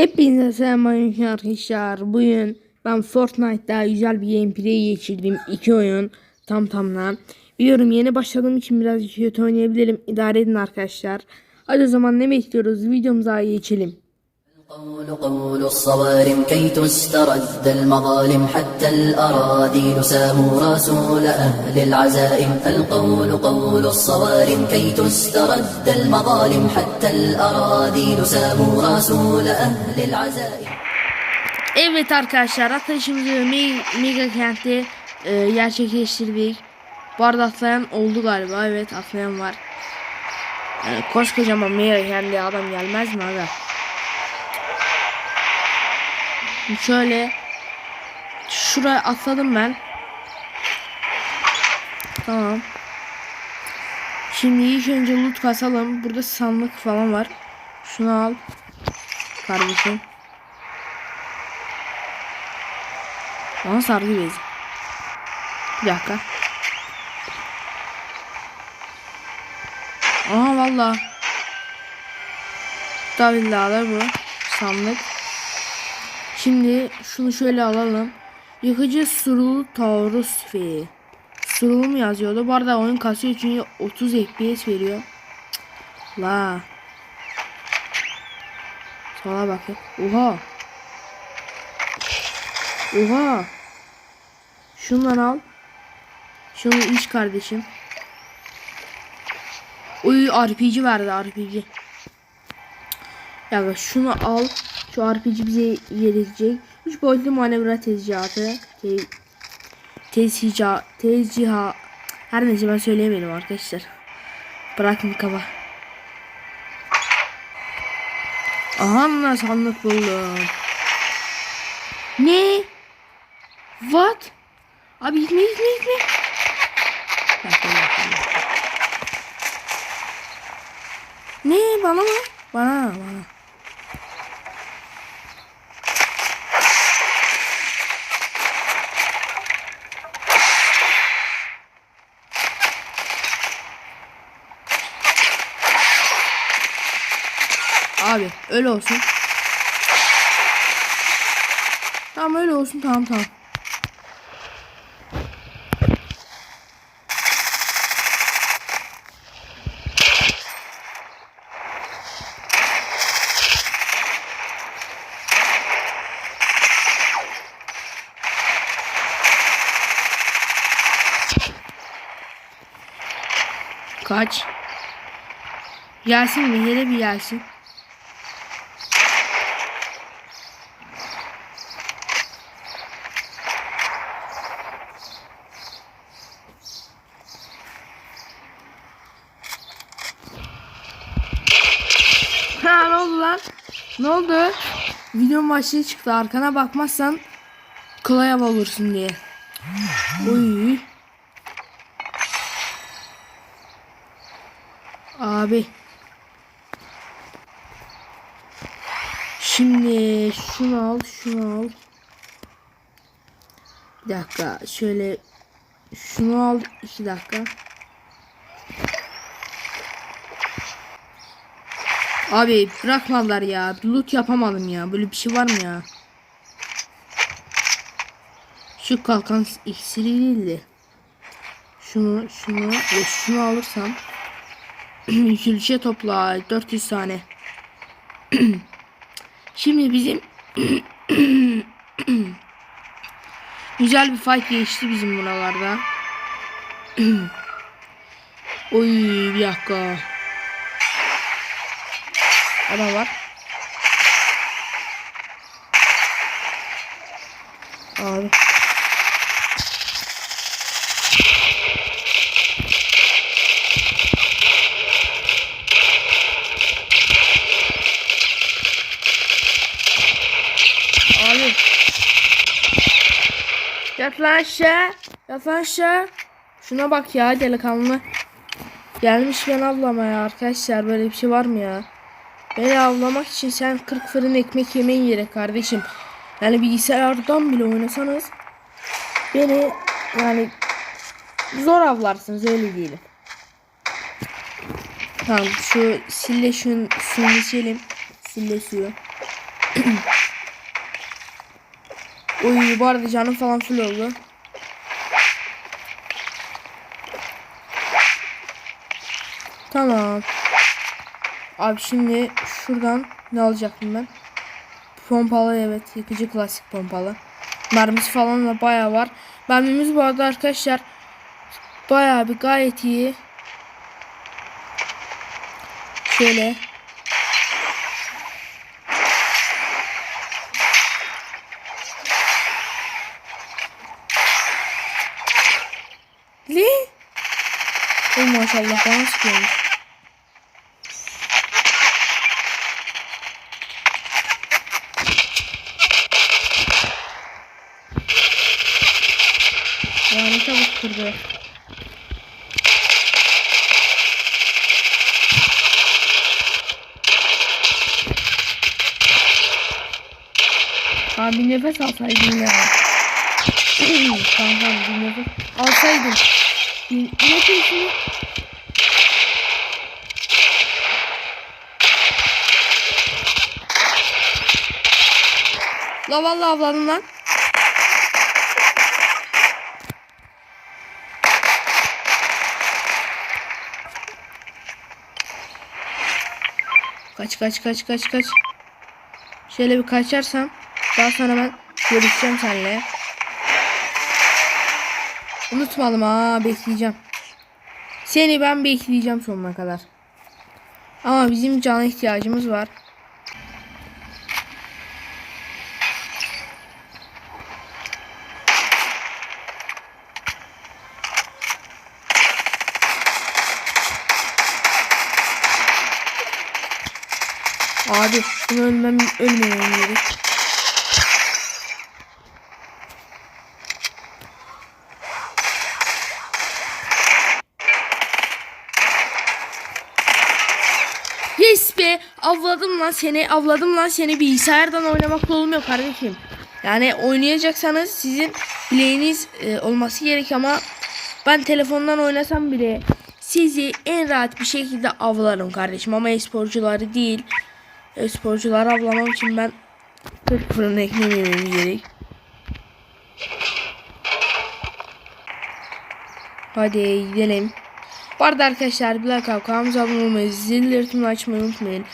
Hepinize selamünaleyküm arkadaşlar. Bugün ben Fortnite'da güzel bir gameplay geçirdim. iki oyun tam tamla. Biliyorum yeni başladığım için biraz kötü oynayabilirim. İdare edin arkadaşlar. Hadi o zaman ne bekliyoruz? Videomuza geçelim. قول قول الصوارم كي تسترد المظالم حتى الأراذيل ساموا رسول أهل العزائم القول قول الصوارم كي تسترد المظالم حتى الأراذيل ساموا رسول أهل العزائم Evet arkadaşlar Me- Mega Kent'te e, gerçekleştirdik. Bu arada atlayan oldu galiba. Evet atlayan var. Yani koskocaman Mega Kent'e adam gelmez mi aga? Şöyle şuraya atladım ben. Tamam. Şimdi ilk önce loot kasalım. Burada sandık falan var. Şunu al. Kardeşim. Bana sargı bezi. Bir dakika. Aha valla. Davillalar bu. Sandık. Şimdi şunu şöyle alalım. Yıkıcı surulu taurus tüfeği. Surulu mu yazıyordu? Bu arada oyun kasıyor çünkü 30 FPS veriyor. La. Sola bakın. Oha. Oha. Şundan al. Şunu iç kardeşim. Uy RPG verdi RPG. Ya şunu al. Şu RPG bize gelecek. 3 boyutlu manevra tezcihatı. Te tezciha tezciha her neyse ben söyleyemedim arkadaşlar. Bırakın kafa. Aha sandık buldum. Ne? What? Abi gitme gitme gitme. Ne bana mı? Bana bana. Abi öyle olsun. Tamam öyle olsun tamam tamam. Kaç. Gelsin mi? Yere bir gelsin. Ha ne oldu lan? Ne oldu? Başlığı çıktı. Arkana bakmazsan kolay hava olursun diye. Uy. Abi. Şimdi şunu al, şunu al. Bir dakika, şöyle şunu al iki dakika. Abi bırakmadılar ya. Loot yapamadım ya. Böyle bir şey var mı ya? Şu kalkan iksiri değildi. Şunu, şunu ve şunu alırsam Külçe topla 400 tane. Şimdi bizim güzel bir fight geçti bizim buralarda. Oy bir dakika. Adam var. Abi. Abi. Yat lan aşağı. Yat lan aşağı. Şuna bak ya delikanlı. Gelmiş ben avlamaya arkadaşlar böyle bir şey var mı ya? Beni avlamak için sen 40 fırın ekmek yemeyin gerek kardeşim. Yani bilgisayardan bile oynasanız beni yani zor avlarsınız öyle diyelim. Tamam şu sille şun suyunu içelim. Sille suyu. Uy bu arada canım falan full oldu. Tamam. Abi şimdi şuradan ne alacaktım ben? Pompalı evet yıkıcı klasik pompalı. Mermisi falan da bayağı var. Mermimiz bu arada arkadaşlar bayağı bir gayet iyi. Şöyle. Ne? Oh maşallah bana sıkıyormuş. Yani çabuk kırdı. Abi nefes alsaydın ya. tamam bir nefes alsaydın. Bir nefesini La vallahi avladım lan. Kaç kaç kaç kaç kaç. Şöyle bir kaçarsam daha sonra ben görüşeceğim seninle. Unutmadım ha bekleyeceğim. Seni ben bekleyeceğim sonuna kadar. Ama bizim cana ihtiyacımız var. Abi bunu ölmem ölmemem gerek. Yes be avladım lan seni avladım lan seni bilgisayardan oynamakla olmuyor kardeşim. Yani oynayacaksanız sizin bileğiniz e, olması gerek ama ben telefondan oynasam bile sizi en rahat bir şekilde avlarım kardeşim ama esporcuları değil. Esporcuları avlamam için ben 40 fırın ekmeği yemem gerek. Hadi gidelim. Bu arada arkadaşlar atıp kanalımıza abone olmayı, zilleri tümünü açmayı unutmayın.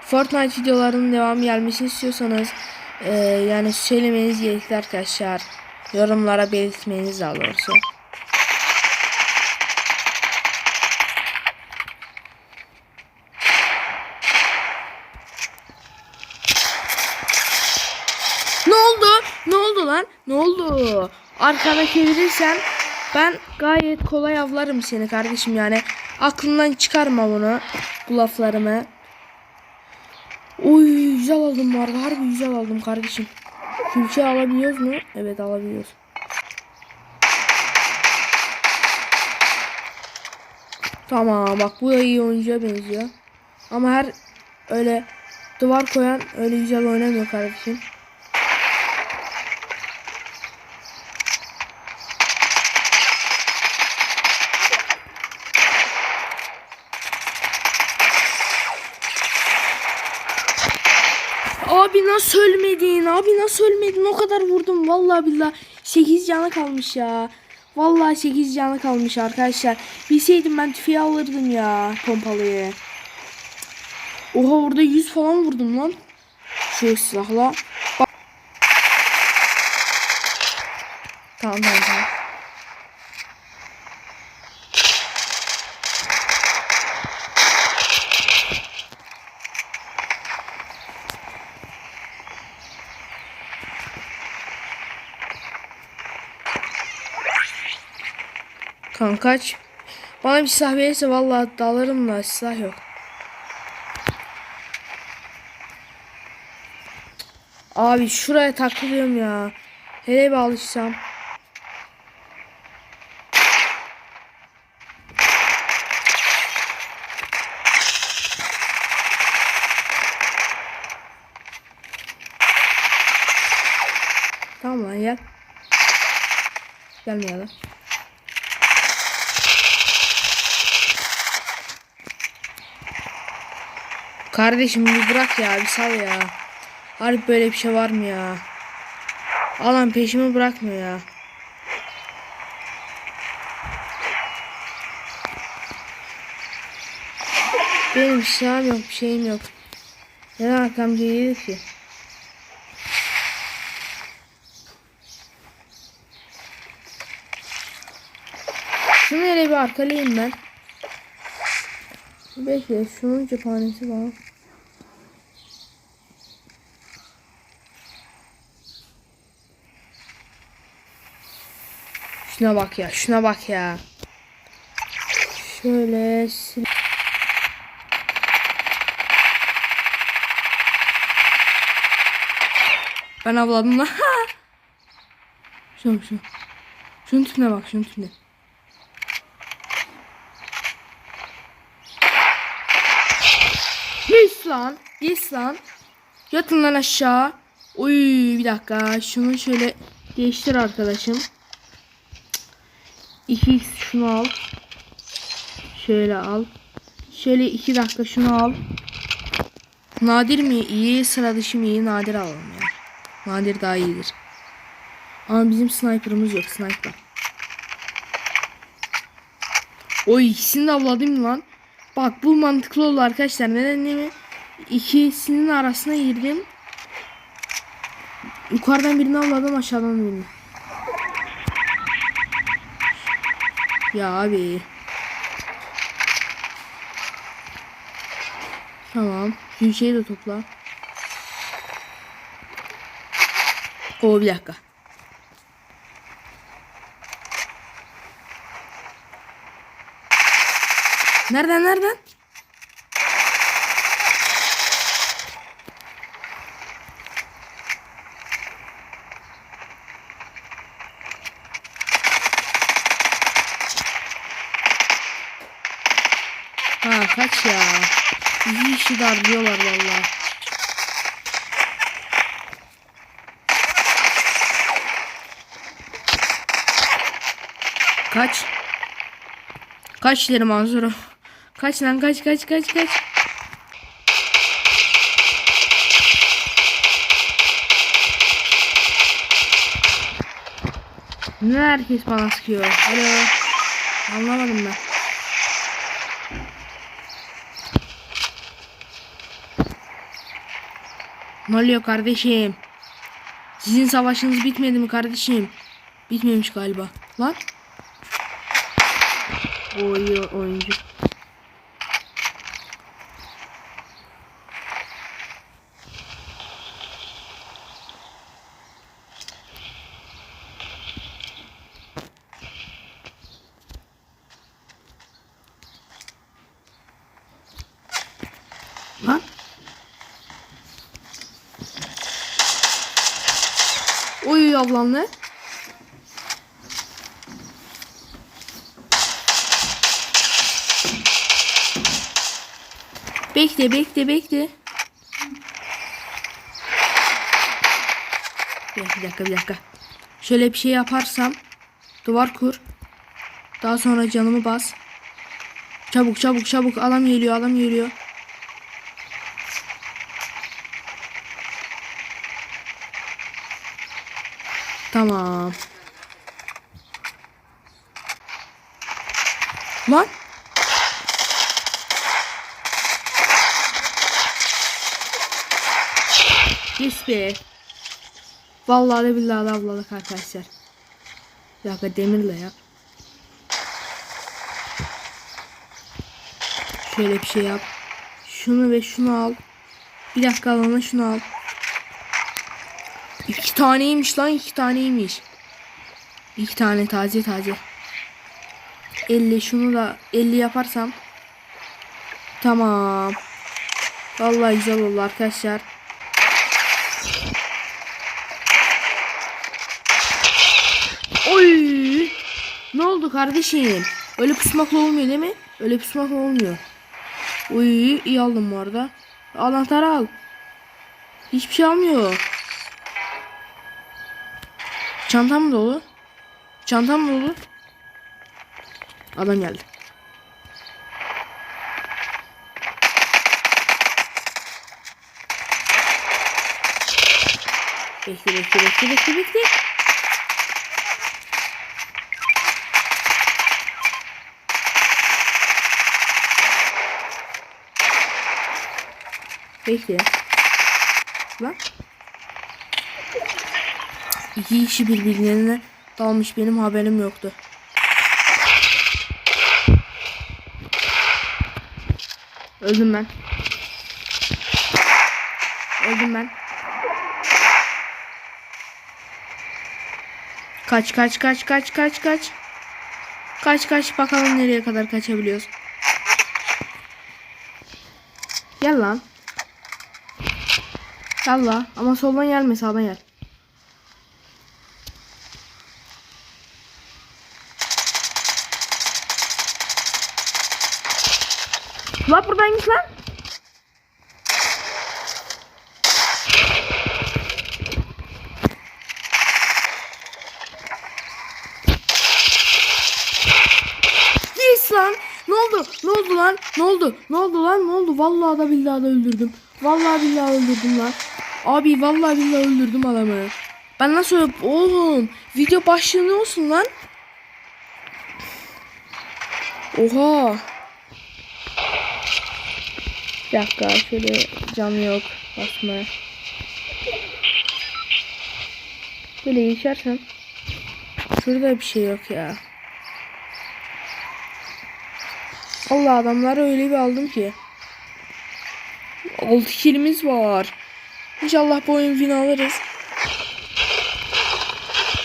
Fortnite videolarının devamı gelmesini istiyorsanız e, yani söylemeniz gerekli arkadaşlar. Yorumlara belirtmeniz daha doğrusu. Ne oldu? Ne oldu lan? Ne oldu? Arkana çevirirsen ben gayet kolay avlarım seni kardeşim yani. Aklından çıkarma bunu. Bu laflarımı. Oy güzel aldım bu arada. Güzel aldım kardeşim. Külçe alabiliyoruz mu? Evet alabiliyoruz. Tamam bak bu da iyi oyuncuya benziyor. Ama her öyle duvar koyan öyle güzel oynamıyor kardeşim. Abi nasıl ölmedin? Abi nasıl ölmedin? O kadar vurdum. Vallahi billahi 8 canı kalmış ya. Vallahi 8 canı kalmış arkadaşlar. Bilseydim ben tüfeği alırdım ya pompalıyı. Oha orada 100 falan vurdum lan. Şu silahla. Bak. Tamam tamam tamam. Kankaç. Bana bir silah verirse vallahi dalarım da silah yok. Abi şuraya takılıyorum ya. Hele bir alışsam. Tamam lan gel. Gelmeyelim. Kardeşim bir bırak ya bir sal ya. Harbi böyle bir şey var mı ya? Alan peşimi bırakmıyor ya. Benim silahım yok, bir şeyim yok. Neden arkamda gelir ki? Şunu hele bir arkalayayım ben. Bekle, şunun cephanesi var. Şuna bak ya, şuna bak ya. Şöyle Ben avladım lan. şunu şunu. Şunun tipine bak, şunun tipine. Yes lan. Yes lan. Yatın lan aşağı. Uy bir dakika. Şunu şöyle değiştir arkadaşım. 2x şunu al. Şöyle al. Şöyle 2 dakika şunu al. Nadir mi iyi, sıra dışı mı iyi, nadir alalım ya. Nadir daha iyidir. Ama bizim sniper'ımız yok, sniper. Oy ikisini de avladım lan. Bak bu mantıklı oldu arkadaşlar. Neden değil mi? İkisinin arasına girdim. Yukarıdan birini avladım aşağıdan birini. Ya abi. Tamam. Gülşeyi de topla. O bir dakika. Nereden nereden? Ha kaç ya. İyi işi darlıyorlar valla. Kaç? Kaç derim Manzuro. Kaç lan kaç kaç kaç kaç. Ne herkes bana sıkıyor? Alo. Anlamadım ben. Ne oluyor kardeşim? Sizin savaşınız bitmedi mi kardeşim? Bitmemiş galiba. Lan. Oy oyuncu. Lan. Ablam ne? Bekle bekle bekle. Bir dakika, bir dakika. Şöyle bir şey yaparsam duvar kur. Daha sonra canımı bas. Çabuk çabuk çabuk adam geliyor adam geliyor. Tamam. Lan. Yes be. Vallahi de billahi de avladık arkadaşlar. Bir dakika demirle ya. Şöyle bir şey yap. Şunu ve şunu al. Bir dakika alana şunu al. İki taneymiş lan iki taneymiş. İki tane taze taze. 50 şunu da 50 yaparsam. Tamam. Vallahi güzel oldu arkadaşlar. Oy! Ne oldu kardeşim? Öyle pusmakla olmuyor değil mi? Öyle pusmakla olmuyor. Oy iyi aldım bu arada. Anahtarı al. Hiçbir şey almıyor. Çantam dolu. Çantam dolu. Adam geldi. Bekle bekle bekle bekle bekle. Bekle. Lan. İki kişi birbirlerine dalmış benim haberim yoktu. Öldüm ben. Öldüm ben. Kaç kaç kaç kaç kaç kaç. Kaç kaç bakalım nereye kadar kaçabiliyoruz. Gel lan. Gel lan. Ama soldan gelme sağdan gel. Lan buradaymış lan. Yes lan. Ne oldu? Ne oldu lan? Ne oldu? Ne oldu lan? Ne oldu? Vallahi da billahi da öldürdüm. Vallahi billahi öldürdüm lan. Abi vallahi billahi öldürdüm adamı. Ben nasıl oğlum? Video başlığı ne olsun lan? Oha. Bir dakika şöyle cam yok basma. Böyle geçersem. Şurada bir şey yok ya. Allah adamları öyle bir aldım ki. 6 kilimiz var. İnşallah bu oyun win alırız.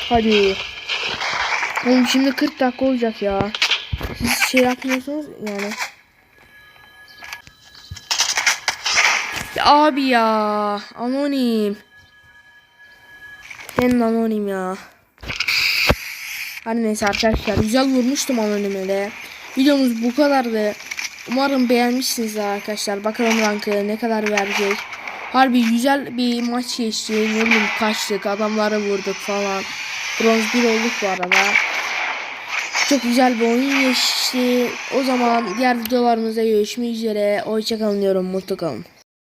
Hadi. Oğlum şimdi 40 dakika olacak ya. Siz şey yapmıyorsunuz yani. Abi ya. Anonim. Ben anonim ya. Hadi neyse arkadaşlar. Güzel vurmuştum anonime de. Videomuz bu kadardı. Umarım beğenmişsinizdir arkadaşlar. Bakalım rankı ne kadar verecek. Harbi güzel bir maç geçti. Ne kaçtık. Adamları vurduk falan. Bronz 1 olduk bu arada. Çok güzel bir oyun geçti. O zaman diğer videolarımızda görüşmek üzere. Hoşçakalın diyorum. Mutlu kalın.